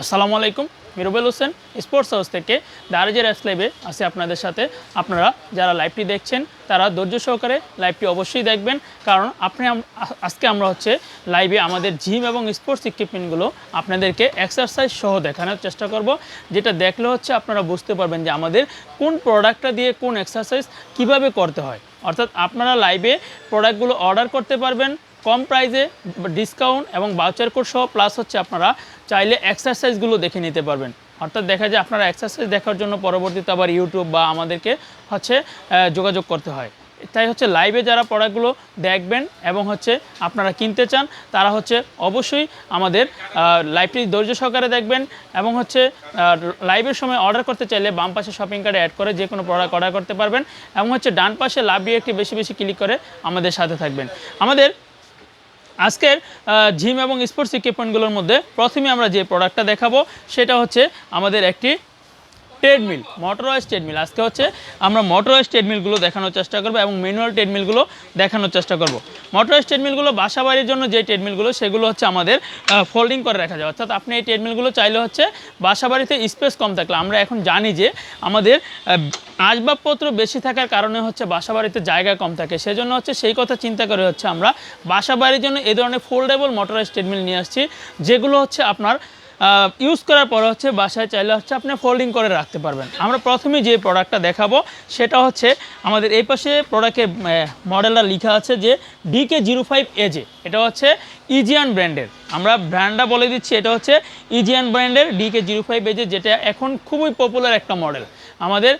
আসসালামু আলাইকুম মিরুবেল Hossain sports house থেকে দারাজের এস লাইভে আছে আপনাদের সাথে। আপনারা যারা লাইভটি দেখছেন, তারা ধৈর্য সহকারে লাইভটি অবশ্যই দেখবেন, কারণ আপনি আজকে আমরা হচ্ছে লাইভে আমাদের জিম এবং স্পোর্টস ইকুইপমেন্টগুলো আপনাদেরকে এক্সারসাইজ সহ দেখানোর চেষ্টা করব, যেটা দেখলে হচ্ছে আপনারা বুঝতে পারবেন যে আমাদের কোন প্রোডাক্টটা দিয়ে কোন এক্সারসাইজ কীভাবে করতে হয়। অর্থাৎ আপনারা লাইভে প্রোডাক্টগুলো অর্ডার করতে পারবেন কম প্রাইসে ডিসকাউন্ট এবং বাউচার কোড সহ প্লাস হচ্ছে আপনারা চাইলে এক্সারসাইজগুলো দেখে নিতে পারবেন। অর্থাৎ দেখা যায় আপনারা এক্সারসাইজ দেখার জন্য পরবর্তীতে আবার ইউটিউব বা আমাদেরকে হচ্ছে যোগাযোগ করতে হয়। তাই হচ্ছে লাইভে যারা প্রোডাক্টগুলো দেখবেন এবং হচ্ছে আপনারা কিনতে চান, তারা হচ্ছে অবশ্যই আমাদের লাইভটি ধৈর্য সহকারে দেখবেন এবং হচ্ছে লাইভের সময় অর্ডার করতে চাইলে বাম পাশে শপিং কার্ডে অ্যাড করে যে কোনো প্রোডাক্ট অর্ডার করতে পারবেন এবং হচ্ছে ডান পাশে লাভ একটি বেশি বেশি ক্লিক করে আমাদের সাথে থাকবেন। আমাদের আজকের জিম এবং স্পোর্টস ইকুইপমেন্টগুলোর মধ্যে প্রথমে আমরা যে প্রোডাক্টটা দেখাবো, সেটা হচ্ছে আমাদের একটি ট্রেডমিল মোটরওয়াইজ ট্রেডমিল। আজকে হচ্ছে আমরা মোটরওয়াইজ ট্রেডমিলগুলো দেখানোর চেষ্টা করব এবং ম্যানুয়াল ট্রেডমিলগুলো দেখানোর চেষ্টা করব। মোটরওয়াইজ ট্রেডমিলগুলো বাসা বাড়ির জন্য যে ট্রেডমিলগুলো, সেগুলো হচ্ছে আমাদের ফোল্ডিং করে রাখা যায়। অর্থাৎ আপনি এই ট্রেডমিলগুলো চাইলে হচ্ছে বাসা বাড়িতে স্পেস কম থাকলে। আমরা এখন জানি যে আমাদের আসবাবপত্র বেশি থাকার কারণে হচ্ছে বাসা বাড়িতে জায়গা কম থাকে। সেজন্য হচ্ছে সেই কথা চিন্তা করে হচ্ছে আমরা বাসা বাড়ির জন্য এই ধরনের ফোল্ডেবল মোটরওয়াইজ ট্রেডমিল নিয়ে আসছি, যেগুলো হচ্ছে আপনার ইউজ করার পর হচ্ছে বাসায় চাইলে হচ্ছে আপনি ফোল্ডিং করে রাখতে পারবেন। আমরা প্রথমে যে প্রোডাক্টটা দেখাবো, সেটা হচ্ছে আমাদের এই পাশে প্রোডাক্টের মডেলটা লেখা আছে যে ডিকে জিরো ফাইভ এজে এটা হচ্ছে ইজিয়ান ব্র্যান্ডের আমরা ব্র্যান্ডটা বলে দিচ্ছি, এটা হচ্ছে ইজিয়ান ব্র্যান্ডের ডিকে জিরো ফাইভ এজে যেটা এখন খুবই পপুলার একটা মডেল আমাদের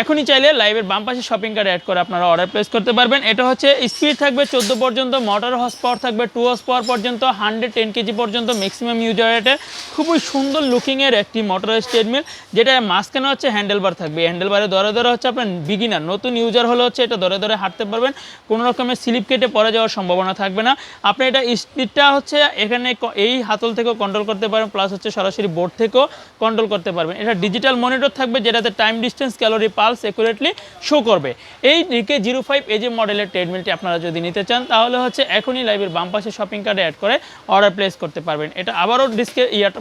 এখনই চাইলে লাইভের বাম পাশে শপিং কার্ড অ্যাড করে আপনারা অর্ডার প্লেস করতে পারবেন। এটা হচ্ছে স্পিড থাকবে চোদ্দ পর্যন্ত মোটর হর্স পাওয়ার থাকবে টু হর্স পাওয়ার পর্যন্ত হান্ড্রেড টেন কেজি পর্যন্ত ম্যাক্সিমাম ইউজার রেটে খুবই সুন্দর লুকিংয়ের একটি মোটর স্টেডমিল যেটা মাঝখানে হচ্ছে হ্যান্ডেল বার থাকবে হ্যান্ডেল বারে ধরে ধরে হচ্ছে আপনার বিগিনার নতুন ইউজার হলে হচ্ছে এটা ধরে ধরে হাঁটতে পারবেন। কোনো রকমের স্লিপ কেটে পড়ে যাওয়ার সম্ভাবনা থাকবে না। আপনি এটা স্পিডটা হচ্ছে এখানে এই হাতল থেকেও কন্ট্রোল করতে পারবেন প্লাস হচ্ছে সরাসরি বোর্ড থেকেও কন্ট্রোল করতে পারবেন। এটা ডিজিটাল মনিটর থাকবে, যেটাতে time distance calorie pulse accurately show করবে। এই ডিকে জিরো ফাইভ এজি মডেলের ট্রেডমিলটি আপনারা যদি নিতে চান, তাহলে হচ্ছে এখনই লাইভের বাম পাশে শপিং কার্ডে অ্যাড করে অর্ডার প্লেস করতে পারবেন। এটা আবারও ডিসকে ইয়াটা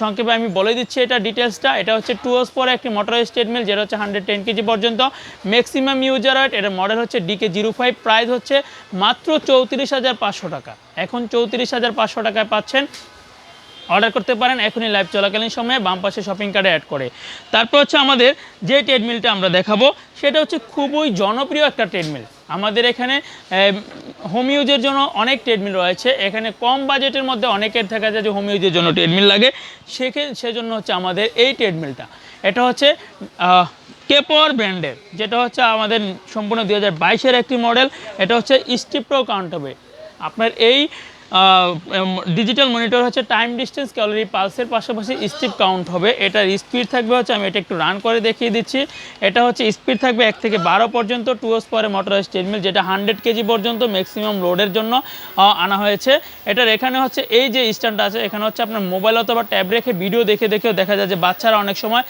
সংক্ষেপে আমি বলে দিচ্ছি এটা ডিটেলসটা এটা হচ্ছে টু ওয়ার্স পরে একটি মোটর স্টেটমেল যেটা হচ্ছে হান্ড্রেড টেন কেজি পর্যন্ত। ম্যাক্সিমাম ইউজার রেট এটার মডেল হচ্ছে ডিকে জিরো ফাইভ প্রাইস হচ্ছে মাত্র চৌত্রিশ হাজার পাঁচশো টাকা। এখন চৌত্রিশ হাজার পাঁচশো টাকায় পাচ্ছেন অর্ডার করতে পারেন এখনই লাইভ চলাকালীন সময়ে বাম পাশে শপিং কার্ডে অ্যাড করে। তারপর হচ্ছে আমাদের যে ট্রেডমিলটা আমরা দেখাবো, সেটা হচ্ছে খুবই জনপ্রিয় একটা ট্রেডমিল আমাদের এখানে হোম ইউজের জন্য অনেক ট্রেডমিল রয়েছে। এখানে কম বাজেটের মধ্যে অনেকের দেখা যায় যে হোম ইউজের জন্য ট্রেডমিল লাগে। সেখে, সেজন্য হচ্ছে আমাদের এই ট্রেডমিলটা এটা হচ্ছে কেপর ব্র্যান্ডের যেটা হচ্ছে আমাদের সম্পূর্ণ দু হাজার একটি মডেল এটা হচ্ছে স্টিপ্রো কাউন্টবে আপনার এই ডিজিটাল মনিটর হচ্ছে টাইম ডিস্টেন্স ক্যালোরি পালসের পাশাপাশি স্টিপ কাউন্ট হবে। এটার স্পিড থাকবে হচ্ছে, আমি এটা একটু রান করে দেখিয়ে দিচ্ছি। এটা হচ্ছে স্পিড থাকবে এক থেকে বারো পর্যন্ত টু ওস পরে মোটর স্টেটমেন্ট যেটা হান্ড্রেড কেজি পর্যন্ত ম্যাক্সিমাম লোডের জন্য আনা হয়েছে। এটার এখানে হচ্ছে, এই যে স্ট্যান্ডটা আছে, এখানে হচ্ছে আপনার মোবাইল অথবা ট্যাব রেখে ভিডিও দেখে দেখেও দেখা যায় যে বাচ্চারা অনেক সময়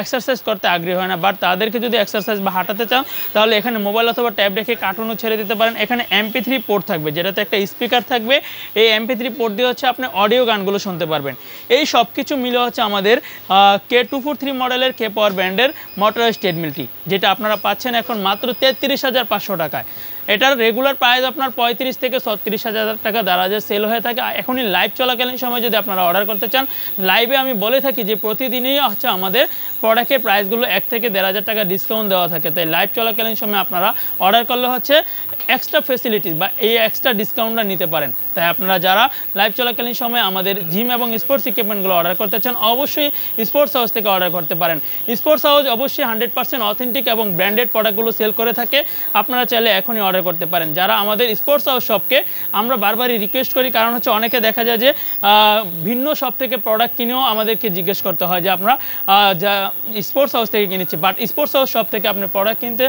এক্সারসাইজ করতে আগ্রহী হয় না। বাট তাদেরকে যদি এক্সারসাইজ বা হাঁটাতে চান, তাহলে এখানে মোবাইল অথবা ট্যাব রেখে কার্টুনও ছেড়ে দিতে পারেন। এখানে এমপি থ্রি পোর্ট থাকবে, যেটাতে একটা স্পিকার থাকবে। এই এমপি থ্রি পোর্ট দিয়ে হচ্ছে আপনি অডিও গানগুলো শুনতে পারবেন। এই সব কিছু মিলে হচ্ছে আমাদের কে টু ফোর থ্রি মডেলের কে পাওয়ার ব্র্যান্ডের মোটর স্টেডমিলটি যেটা আপনারা পাচ্ছেন এখন মাত্র তেত্রিশ হাজার পাঁচশো টাকায়। এটার রেগুলার প্রাইস আপনার পঁয়ত্রিশ থেকে ছত্রিশ হাজার টাকা দারাজে সেল হয়ে থাকে এখনই লাইভ চলাকালীন সময় যদি আপনারা অর্ডার করতে চান লাইভে আমি বলে থাকি যে প্রতিদিনই হচ্ছে আমাদের প্রোডাক্টের প্রাইসগুলো এক থেকে দেড় হাজার টাকা ডিসকাউন্ট দেওয়া থাকে। তাই লাইভ চলাকালীন সময় আপনারা অর্ডার করলে হচ্ছে এক্সট্রা ফেসিলিটিস বা এই এক্সট্রা ডিসকাউন্টটা নিতে পারেন। তাই আপনারা যারা লাইভ চলাকালীন সময় আমাদের জিম এবং স্পোর্টস ইকুইপমেন্টগুলো অর্ডার করতে চান, অবশ্যই স্পোর্টস হাউস থেকে অর্ডার করতে পারেন। স্পোর্টস হাউস অবশ্যই হান্ড্রেড পার্সেন্ট অথেন্টিক এবং ব্র্যান্ডেড প্রোডাক্টগুলো সেল করে থাকে। আপনারা চাইলে এখনই অর্ডার করতে পারেন। যারা আমাদের স্পোর্টস হাউস শপকে আমরা বারবারই রিকোয়েস্ট করি, কারণ হচ্ছে অনেকে দেখা যায় যে ভিন্ন শপ থেকে প্রোডাক্ট কিনেও আমাদেরকে জিজ্ঞেস করতে হয় যে আমরা যা স্পোর্টস হাউস থেকে কিনেছি বাট স্পোর্টস হাউস শপ থেকে আপনি প্রোডাক্ট কিনতে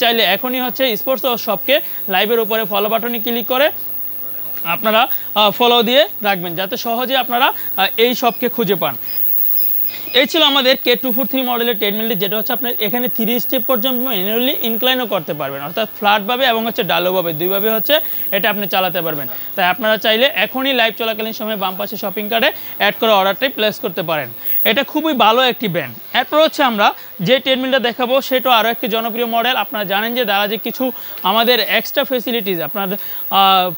চাইলে এখনই হচ্ছে স্পোর্টস হাউস শপকে লাইভের উপরে ফলো বাটনে ক্লিক করে আপনারা ফলো দিয়ে রাখবেন, যাতে সহজে আপনারা এই শপকে খুঁজে পান। এই ছিল আমাদের কে টু ফোর থ্রি মডেলের ট্রেডমিলটি যেটা হচ্ছে আপনার এখানে থ্রি স্টেপ পর্যন্ত ম্যানুয়ালি ইনক্লাইনও করতে পারবেন। অর্থাৎ ফ্ল্যাটভাবে এবং হচ্ছে ডালোভাবে দুইভাবে হচ্ছে এটা আপনি চালাতে পারবেন। তাই আপনারা চাইলে এখনই লাইভ চলাকালীন সময় বাম পাশে শপিং কার্টে অ্যাড করে অর্ডারটাই প্লেস করতে পারেন। এটা খুবই ভালো একটি ব্র্যান্ড এরপর হচ্ছে আমরা যে ট্রেডমিলটা দেখাবো সেটাও আরও একটি জনপ্রিয় মডেল আপনারা জানেন যে দ্বারা যে কিছু আমাদের এক্সট্রা ফেসিলিটিস আপনার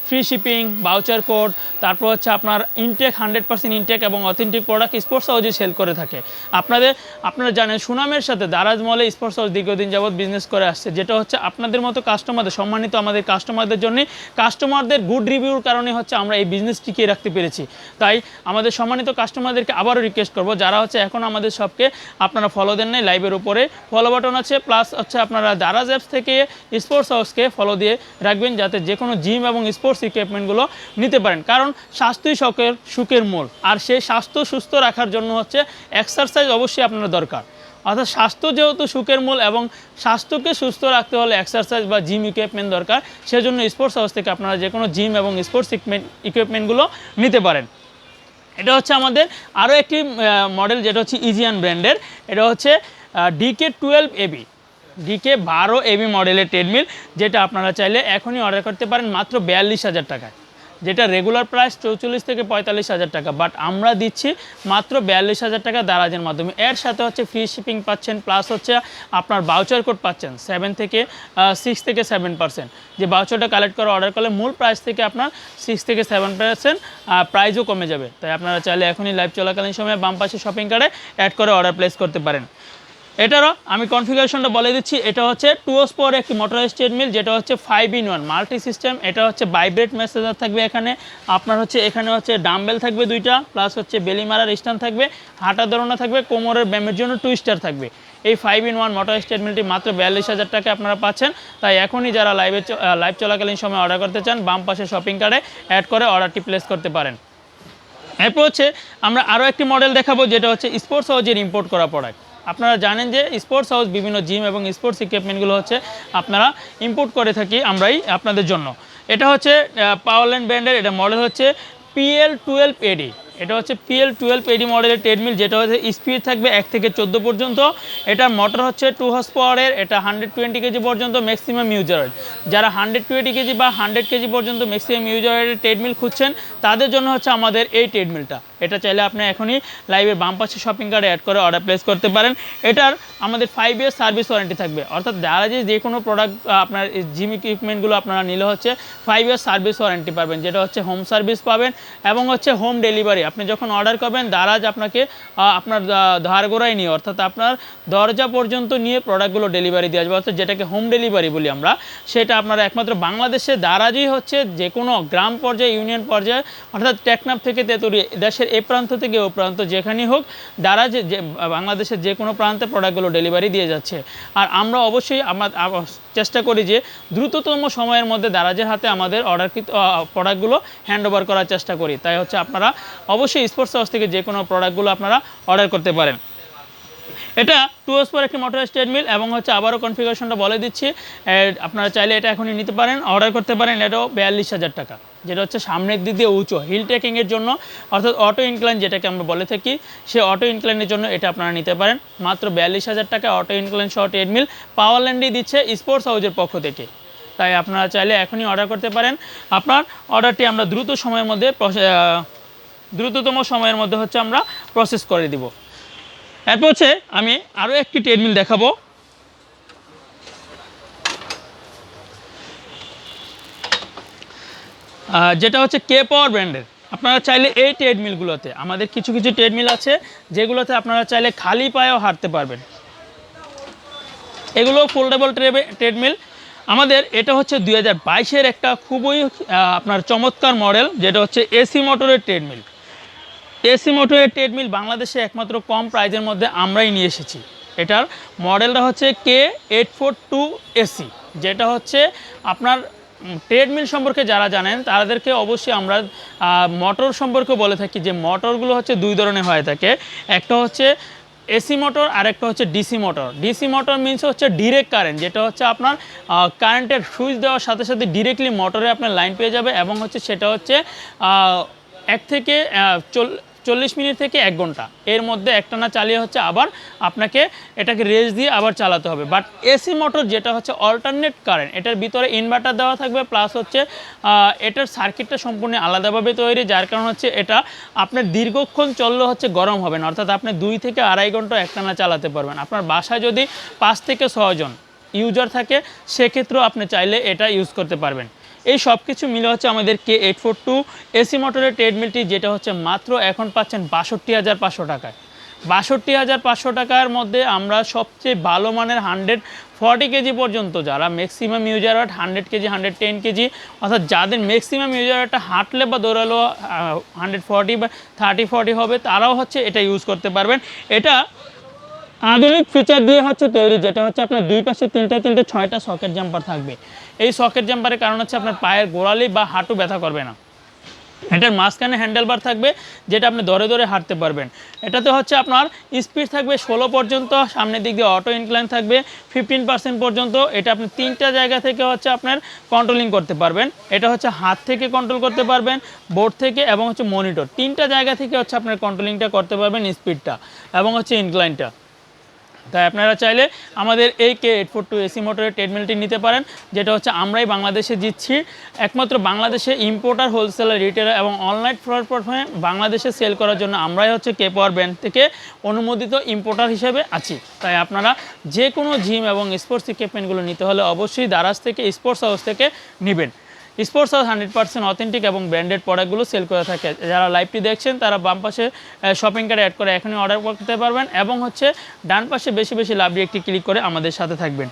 ফ্রি শিপিং বাউচার কোড তারপর হচ্ছে আপনার ইনটেক হান্ড্রেড পার্সেন্ট ইনটেক এবং অথেন্টিক প্রোডাক্ট স্পোর্টস হাউজে সেল করে থাকে। আপনাদের, আপনারা জানেন সুনামের সাথে দারাজ মলে স্পোর্টস হাউস দীর্ঘদিন যাবৎ বিজনেস করে আসছে, যেটা হচ্ছে আপনাদের মতো কাস্টমারদের সম্মানিত আমাদের কাস্টমারদের জন্য কাস্টমারদের গুড রিভিউর কারণে হচ্ছে আমরা এই বিজনেস টিকিয়ে রাখতে পেরেছি। তাই আমাদের সম্মানিত কাস্টমারদেরকে আবারও রিকোয়েস্ট করব, যারা হচ্ছে এখন আমাদের সবকে আপনারা ফলো দেন নাই লাইভের উপরে ফলো বাটন আছে প্লাস হচ্ছে আপনারা দারাজ অ্যাপস থেকে স্পোর্টস হাউসকে ফলো দিয়ে রাখবেন যাতে যে কোনো জিম এবং স্পোর্টস ইকুইপমেন্টগুলো নিতে পারেন। কারণ স্বাস্থ্যই শখের সুখের মূল আর সেই স্বাস্থ্য সুস্থ রাখার জন্য হচ্ছে এক্সারসাইজ অবশ্যই আপনার দরকার। অর্থাৎ স্বাস্থ্য যেহেতু সুখের মূল এবং স্বাস্থ্যকে সুস্থ রাখতে হলে এক্সারসাইজ বা জিম ইকুইপমেন্ট দরকার, সেজন্য স্পোর্টস হাউস থেকে আপনারা যে কোনো জিম এবং স্পোর্টস ইকুইপমেন্ট ইকুইপমেন্টগুলো নিতে পারেন। এটা হচ্ছে আমাদের আরও একটি মডেল যেটা হচ্ছে ইজিয়ান ব্র্যান্ডের এটা হচ্ছে ডিকে টুয়েলভ এবি ডিকে বারো এবি মডেলের ট্রেডমিল যেটা আপনারা চাইলে এখনই অর্ডার করতে পারেন মাত্র বিয়াল্লিশ হাজার টাকায়, যেটা রেগুলার প্রাইস চৌচল্লিশ থেকে পঁয়তাল্লিশ হাজার টাকা বাট আমরা দিচ্ছি মাত্র বিয়াল্লিশ হাজার টাকা দারাজের মাধ্যমে। এর সাথে হচ্ছে ফ্রি শিপিং পাচ্ছেন প্লাস হচ্ছে আপনার বাউচার কোড পাচ্ছেন সেভেন থেকে সিক্স থেকে সেভেন পার্সেন্ট যে বাউচারটা কালেক্ট করে অর্ডার করলে মূল প্রাইস থেকে আপনার সিক্স থেকে সেভেন পার্সেন্ট প্রাইসও কমে যাবে। তাই আপনারা চাইলে এখনই লাইভ চলাকালীন সময়ে বাম পাশে শপিং কার্ডে অ্যাড করে অর্ডার প্লেস করতে পারেন। এটারও আমি কনফিগারেশনটা বলে দিচ্ছি, এটা হচ্ছে টু পর একটি মোটরাইজ ট্রেডমিল যেটা হচ্ছে five in one multi system এটা হচ্ছে ভাইব্রেট মেসেজার থাকবে এখানে, আপনার হচ্ছে এখানে হচ্ছে ডাম্বেল থাকবে দুইটা প্লাস হচ্ছে বেলি মারার স্ট্যান্ড থাকবে, হাঁটা ধরনা থাকবে, কোমরের ব্যায়ামের জন্য টুইস্টার থাকবে। এই ফাইভ ইন ওয়ান মোটরাইজ ট্রেডমিলটি মাত্র বিয়াল্লিশ হাজার টাকা আপনারা পাচ্ছেন, তাই এখনই যারা লাইভে লাইভ চলাকালীন সময় অর্ডার করতে চান, বাম পাশে শপিং কার্ডে অ্যাড করে অর্ডারটি প্লেস করতে পারেন। এরপর হচ্ছে আমরা আরও একটি মডেল দেখাবো, যেটা হচ্ছে স্পোর্টস হাউজের ইম্পোর্ট করা প্রোডাক্ট আপনারা জানেন যে স্পোর্টস হাউস বিভিন্ন জিম এবং স্পোর্টস ইকুইপমেন্টগুলো হচ্ছে আপনারা ইম্পোর্ট করে থাকি আমরাই আপনাদের জন্য। এটা হচ্ছে পাওয়ারল্যান্ড ব্র্যান্ডের এটা মডেল হচ্ছে পিএল টুয়েলভ এডি এটা হচ্ছে পিএল টুয়েলভ এডি মডেলের ট্রেডমিল যেটা হচ্ছে স্পিড থাকবে এক থেকে চোদ্দ পর্যন্ত। এটার মোটর হচ্ছে টু হর্স পাওয়ারের এটা হান্ড্রেড টোয়েন্টি কেজি পর্যন্ত ম্যাক্সিমাম ইউজার যারা হান্ড্রেড টোয়েন্টি কেজি বা হান্ড্রেড কেজি পর্যন্ত ম্যাক্সিমাম ইউজারের ট্রেডমিল খুঁজছেন, তাদের জন্য হচ্ছে আমাদের এই ট্রেডমিলটা এটা চাইলে আপনি এখনই লাইভে বাম পাশে শপিং কার্ডে অ্যাড করে অর্ডার প্লেস করতে পারেন। এটার আমাদের ফাইভ ইয়ার সার্ভিস ওয়ারেন্টি থাকবে। অর্থাৎ যারা যে কোনো প্রোডাক্ট আপনার জিম ইকুইপমেন্টগুলো আপনারা নিলে হচ্ছে ফাইভ ইয়ার সার্ভিস ওয়ারেন্টি পাবেন, যেটা হচ্ছে হোম সার্ভিস পাবেন এবং হচ্ছে হোম ডেলিভারি আপনি যখন অর্ডার করবেন, দারাজ আপনাকে আপনার ধারগোড়ায় নিয়ে, অর্থাৎ আপনার দরজা পর্যন্ত নিয়ে প্রোডাক্টগুলো ডেলিভারি দিয়ে আসবে। অর্থাৎ যেটাকে হোম ডেলিভারি বলি আমরা, সেটা আপনারা একমাত্র বাংলাদেশে দারাজই হচ্ছে যে কোনো গ্রাম পর্যায়ে ইউনিয়ন পর্যায়ে, অর্থাৎ টেকনাফ থেকে তেতুরি দেশের এই প্রান্ত থেকে ও প্রান্ত যেখানেই হোক দ্বারা যে বাংলাদেশের যে কোনো প্রান্তে প্রোডাক্টগুলো ডেলিভারি দিয়ে যাচ্ছে। আর আমরা অবশ্যই আমরা চেষ্টা করি যে দ্রুততম সময়ের মধ্যে দারাজের হাতে আমাদের অর্ডারকৃত প্রোডাক্টগুলো হ্যান্ড ওভার করার চেষ্টা করি। তাই হচ্ছে আপনারা অবশ্যই স্পোর্টস হাউস থেকে যে কোনো প্রোডাক্টগুলো আপনারা অর্ডার করতে পারেন। এটা টু এস পর একটি মোটরাইজ ট্রেডমিল এবং হচ্ছে আবারও কনফিগারেশনটা বলে দিচ্ছি। এ, আপনারা চাইলে এটা এখনই নিতে পারেন অর্ডার করতে পারেন এটাও বিয়াল্লিশ হাজার টাকা। যেটা হচ্ছে সামনের দিক দিয়ে উঁচু হিল ট্রেকিংয়ের জন্য, অর্থাৎ অটো ইনক্লাইন যেটাকে আমরা বলে থাকি, সে অটো ইনক্লাইনের জন্য এটা আপনারা নিতে পারেন। মাত্র বিয়াল্লিশ হাজার টাকা অটো ইনক্লাইন সহ ট্রেডমিল পাওয়ারল্যান্ডই দিচ্ছে স্পোর্টস হাউজের পক্ষ থেকে। তাই আপনারা চাইলে এখনই অর্ডার করতে পারেন। আপনার অর্ডারটি আমরা দ্রুত সময়ের মধ্যে দ্রুততম সময়ের মধ্যে হচ্ছে আমরা প্রসেস করে দিব। এরপর হচ্ছে আমি আরও একটি ট্রেডমিল দেখাবো। যেটা হচ্ছে কে পাওয়ার ব্র্যান্ডের আপনারা চাইলে এই ট্রেডমিলগুলোতে আমাদের কিছু কিছু ট্রেডমিল আছে, যেগুলোতে আপনারা চাইলে খালি পায়েও হাঁটতে পারবেন। এগুলো ফোল্ডেবল ট্রেডমিল আমাদের এটা হচ্ছে দুই হাজার বাইশের একটা খুবই আপনার চমৎকার মডেল যেটা হচ্ছে এসি মোটরের ট্রেডমিল এসি মোটরের ট্রেডমিল বাংলাদেশে একমাত্র কম প্রাইজের মধ্যে আমরাই নিয়ে এসেছি। এটার মডেলটা হচ্ছে K eight four two AC যেটা হচ্ছে আপনার ট্রেডমিল সম্পর্কে যারা জানেন, তাদেরকে অবশ্যই আমরা মোটর সম্পর্কে বলে থাকি যে মোটরগুলো হচ্ছে দুই ধরনের হয়ে থাকে। একটা হচ্ছে এসি মোটর আর একটা হচ্ছে DC motor DC motor means হচ্ছে ডিরেক্ট কারেন্ট যেটা হচ্ছে আপনার কারেন্টের সুইচ দেওয়ার সাথে সাথে ডিরেক্টলি মোটরে আপনার লাইন পেয়ে যাবে এবং হচ্ছে সেটা হচ্ছে এক থেকে চল চল্লিশ মিনিট থেকে এক ঘণ্টা। এর মধ্যে একটানা চালিয়ে হচ্ছে আবার আপনাকে এটাকে রেস্ট দিয়ে আবার চালাতে হবে। বাট এসি মোটর যেটা হচ্ছে অল্টারনেট কারেন্ট এটার ভিতরে ইনভার্টার দেওয়া থাকবে প্লাস হচ্ছে এটার সার্কিটটা সম্পূর্ণ আলাদাভাবে তৈরি, যার কারণ হচ্ছে এটা আপনার দীর্ঘক্ষণ চললে হচ্ছে গরম হবে না। অর্থাৎ আপনি দুই থেকে আড়াই ঘণ্টা একটানা চালাতে পারবেন। আপনার বাসায় যদি পাঁচ থেকে ছজন ইউজার থাকে, সেক্ষেত্রেও আপনি চাইলে এটা ইউজ করতে পারবেন। এই সব কিছু মিলে হচ্ছে আমাদের K eight four two AC মোটরের ট্রেডমিলটি যেটা হচ্ছে মাত্র এখন পাচ্ছেন বাষট্টি হাজার পাঁচশো টাকায়। বাষট্টি হাজার পাঁচশো টাকার মধ্যে আমরা সবচেয়ে ভালো মানের হান্ড্রেড ফর্টি কেজি পর্যন্ত যারা ম্যাক্সিমাম ইউজার হাট hundred kg hundred ten kg, অর্থাৎ যাদের ম্যাক্সিমাম ইউজার হাটটা হাঁটলে বা দৌড়ালো হান্ড্রেড ফর্টি বা থার্টি ফর্টি হবে, তারাও হচ্ছে এটা ইউজ করতে পারবেন। এটা আধুনিক ফিচার দিয়ে হচ্ছে তৈরি, যেটা হচ্ছে আপনার দুই পাশে তিনটে তিনটে, ছয়টা সকেট জাম্পার থাকবে। এই সকেট জাম্পারের কারণ হচ্ছে আপনার পায়ের গোড়ালি বা হাঁটু ব্যথা করবে না। এটার মাঝখানে হ্যান্ডেলবার থাকবে, যেটা আপনি ধরে ধরে হাঁটতে পারবেন। এটাতে হচ্ছে আপনার স্পিড থাকবে ষোলো পর্যন্ত, সামনের দিক দিয়ে অটো ইনক্লাইন থাকবে ফিফটিন পার্সেন্ট পর্যন্ত। এটা আপনি তিনটা জায়গা থেকে হচ্ছে আপনার কন্ট্রোলিং করতে পারবেন। এটা হচ্ছে হাত থেকে কন্ট্রোল করতে পারবেন বোর্ড থেকে এবং হচ্ছে মনিটর তিনটা জায়গা থেকে হচ্ছে আপনার কন্ট্রোলিংটা করতে পারবেন স্পিডটা এবং হচ্ছে ইনক্লাইনটা তাই আপনারা চাইলে আমাদের এই K eight four two AC মোটরের ট্রেডমিলটি নিতে পারেন, যেটা হচ্ছে আমরাই বাংলাদেশে দিচ্ছি একমাত্র বাংলাদেশে ইম্পোর্টার হোলসেলার রিটেলার এবং অনলাইন প্ল্যাটফর্মে বাংলাদেশে সেল করার জন্য আমরাই হচ্ছে কে পাওয়ার ব্র্যান্ড থেকে অনুমোদিত ইম্পোর্টার হিসেবে আছি। তাই আপনারা যে কোনো জিম এবং স্পোর্টস ইকুইপমেন্টগুলো নিতে হলে অবশ্যই দারাজ থেকে স্পোর্টস হাউস থেকে নেবেন। Sports House hundred percent authentic এবং ব্র্যান্ডেড প্রোডাক্টগুলো সেল করে থাকে। যারা লাইভটি দেখছেন, তারা বাম পাশে শপিং কার্ডে অ্যাড করে এখনই অর্ডার করতে পারবেন এবং হচ্ছে ডান পাশে বেশি বেশি লাভ একটি ক্লিক করে আমাদের সাথে থাকবেন।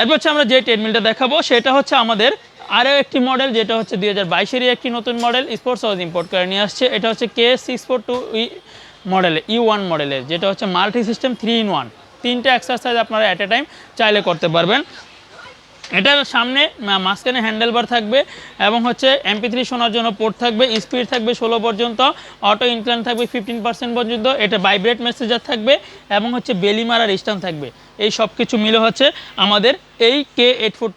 এরপর হচ্ছে আমরা যে ট্রেডমিলটা দেখাবো, সেটা হচ্ছে আমাদের আরও একটি মডেল যেটা হচ্ছে দুই হাজার বাইশেরই একটি নতুন মডেল স্পোর্টস হাউস ইম্পোর্ট করে নিয়ে আসছে। এটা হচ্ছে K six four two E মডেলে ই ওয়ান মডেলের যেটা হচ্ছে multi system three in one তিনটা এক্সারসাইজ আপনারা অ্যাট এ টাইম চাইলে করতে পারবেন। এটার সামনে মাঝখানে হ্যান্ডেলবার থাকবে এবং হচ্ছে এমপি থ্রি শোনার জন্য পোর্ট থাকবে স্পিড থাকবে ষোলো পর্যন্ত অটো ইনক্লাইন থাকবে ফিফটিন পার্সেন্ট পর্যন্ত, এটা ভাইব্রেট মেসেজার থাকবে এবং হচ্ছে বেলি মারার স্ট্যান্ড থাকবে। এই সব কিছু মিলে হচ্ছে আমাদের এই K eight foot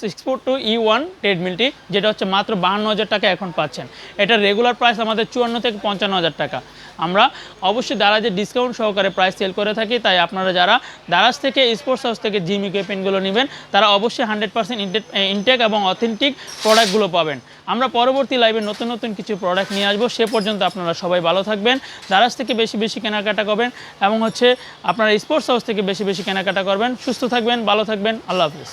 six four two E one ট্রেডমিলটি যেটা হচ্ছে মাত্র বাহান্ন হাজার টাকা এখন পাচ্ছেন। এটার রেগুলার প্রাইস আমাদের চুয়ান্ন থেকে পঞ্চান্ন হাজার টাকা। আমরা অবশ্যই দারাজের ডিসকাউন্ট সহকারে প্রাইস সেল করে থাকি, তাই আপনারা যারা দারাজ থেকে স্পোর্টস হাউস থেকে জিম ইকুইপমেন্টগুলো নেবেন, তারা অবশ্যই হান্ড্রেড পার্সেন্ট ইনটেক এবং অথেন্টিক প্রোডাক্টগুলো পাবেন। আমরা পরবর্তী লাইভে নতুন নতুন কিছু প্রোডাক্ট নিয়ে আসব, সে পর্যন্ত আপনারা সবাই ভালো থাকবেন, দারাজ থেকে বেশি বেশি কেনাকাটা করবেন এবং হচ্ছে আপনারা স্পোর্টস হাউস থেকে বেশি বেশি কেনাকাটা করবেন। সুস্থ থাকবেন, ভালো থাকবেন, আল্লাহ হাফিজ।